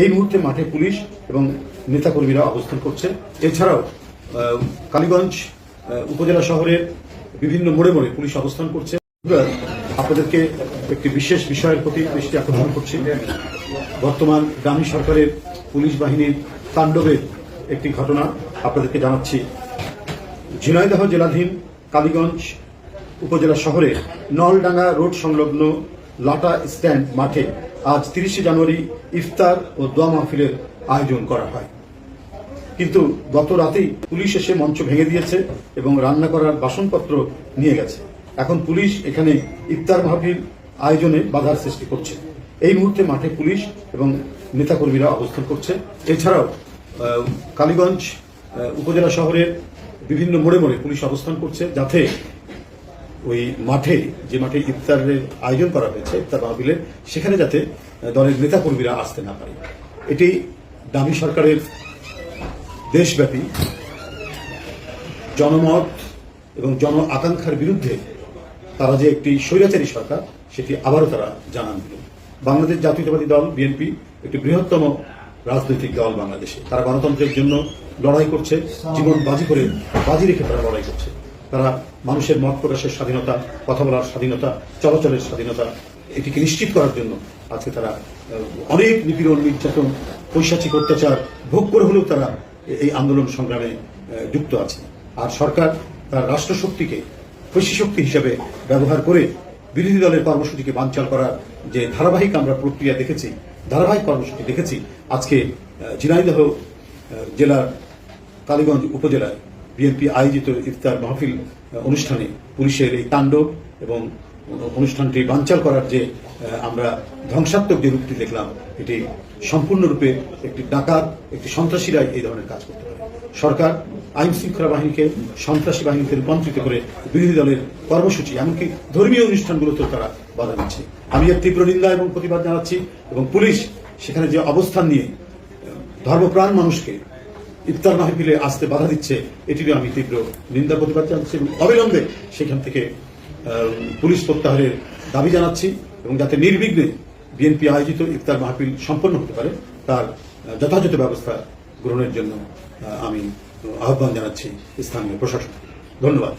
এই মুহূর্তে মাঠে পুলিশ এবং নেতাকর্মীরা অবস্থান করছে। এছাড়াও কালীগঞ্জ উপজেলা শহরের বিভিন্ন মোড়ে মোড়ে পুলিশ অবস্থান করছে। আপনাদেরকে একটি বিশেষ বিষয়ের প্রতি দৃষ্টি আকর্ষণ করছি। বর্তমান গ্রামীণ সরকারের পুলিশ বাহিনীর তাণ্ডবের একটি ঘটনা আপনাদেরকে জানাচ্ছি। ঝিনাইদহ জেলাধীন কালীগঞ্জ উপজেলা শহরে নলডাঙ্গা রোড সংলগ্ন লাটা স্ট্যান্ড মাঠে আজ তিরিশে জানুয়ারি ইফতার ও দোয়া মাহফিলের আয়োজন করা হয়। কিন্তু গত রাতেই পুলিশ এসে মঞ্চ ভেঙে দিয়েছে এবং রান্না করার বাসনপত্র নিয়ে গেছে। এখন পুলিশ এখানে ইফতার মাহফিল আয়োজনে বাধার সৃষ্টি করছে। এই মুহূর্তে মাঠে পুলিশ এবং নেতাকর্মীরা অবস্থান করছে। এছাড়াও কালীগঞ্জ উপজেলা শহরের বিভিন্ন মোড়ে মোড়ে পুলিশ অবস্থান করছে যাতে ওই মাঠে, যে মাঠে ইফতারের আয়োজন করা হয়েছে ইফতার মাহফিলের সেখানে যাতে দলের নেতাকর্মীরা আসতে না পারে। এটি দামি সরকারের দেশব্যাপী জনমত এবং জন আকাঙ্ক্ষার বিরুদ্ধে তারা যে একটি স্বৈরাচারী সরকার, সেটি আবারও তারা জানান দিল। বাংলাদেশ জাতীয়তাবাদী দল বিএনপি একটি বৃহত্তম রাজনৈতিক দল বাংলাদেশে। তারা গণতন্ত্রের জন্য লড়াই করছে, জীবন বাজি করে বাজি রেখে তারা লড়াই করছে। তারা মানুষের মত প্রকাশের স্বাধীনতা, কথা বলার স্বাধীনতা, চলাচলের স্বাধীনতা এটিকে নিশ্চিত করার জন্য আজকে তারা অনেক নিপীড়ন, নির্যাতন, পৈশাচিক অত্যাচার, ভোগ করে হলেও তারা এই আন্দোলন সংগ্রামে যুক্ত আছে। আর সরকার তার রাষ্ট্রশক্তিকে পেশি শক্তি হিসেবে ব্যবহার করে বিরোধী দলের কর্মসূচিকে বানচাল করার যে ধারাবাহিক আমরা প্রক্রিয়া দেখেছি, ধারাবাহিক কর্মসূচি দেখেছি, আজকে ঝিনাইদহ জেলার কালীগঞ্জ উপজেলায় বিএনপি আয়োজিত ইফতার মাহফিল অনুষ্ঠানে পুলিশের এই তাণ্ডব এবং অনুষ্ঠানটি বানচাল করার যে আমরা ধ্বংসাত্মক যে রূপটি দেখলাম, এটি সম্পূর্ণরূপে একটি ডাকাত, একটি সন্ত্রাসীরাই এই ধরনের কাজ করতে পারে। সরকার আইন শৃঙ্খলা বাহিনীকে সন্ত্রাসী বাহিনীতে রূপান্তরিত করে বিরোধী দলের কর্মসূচি, এমনকি ধর্মীয় অনুষ্ঠানগুলোতেও তারা বাধা দিচ্ছে। আমি এর তীব্র নিন্দা এবং প্রতিবাদ জানাচ্ছি এবং পুলিশ সেখানে যে অবস্থান নিয়ে ধর্মপ্রাণ মানুষকে ইফতার মাহফিলে আসতে বাধা দিচ্ছে এটিরও আমি তীব্র নিন্দা প্রতিবাদ জানাচ্ছি এবং অবিলম্বে সেখান থেকে পুলিশ প্রত্যাহারের দাবি জানাচ্ছি এবং যাতে নির্বিঘ্নে বিএনপি আয়োজিত ইফতার মাহফিল সম্পন্ন হতে পারে, তার যথাযথ ব্যবস্থা গ্রহণের জন্য আমি আহ্বান জানাচ্ছি স্থানীয় প্রশাসন ধন্যবাদ।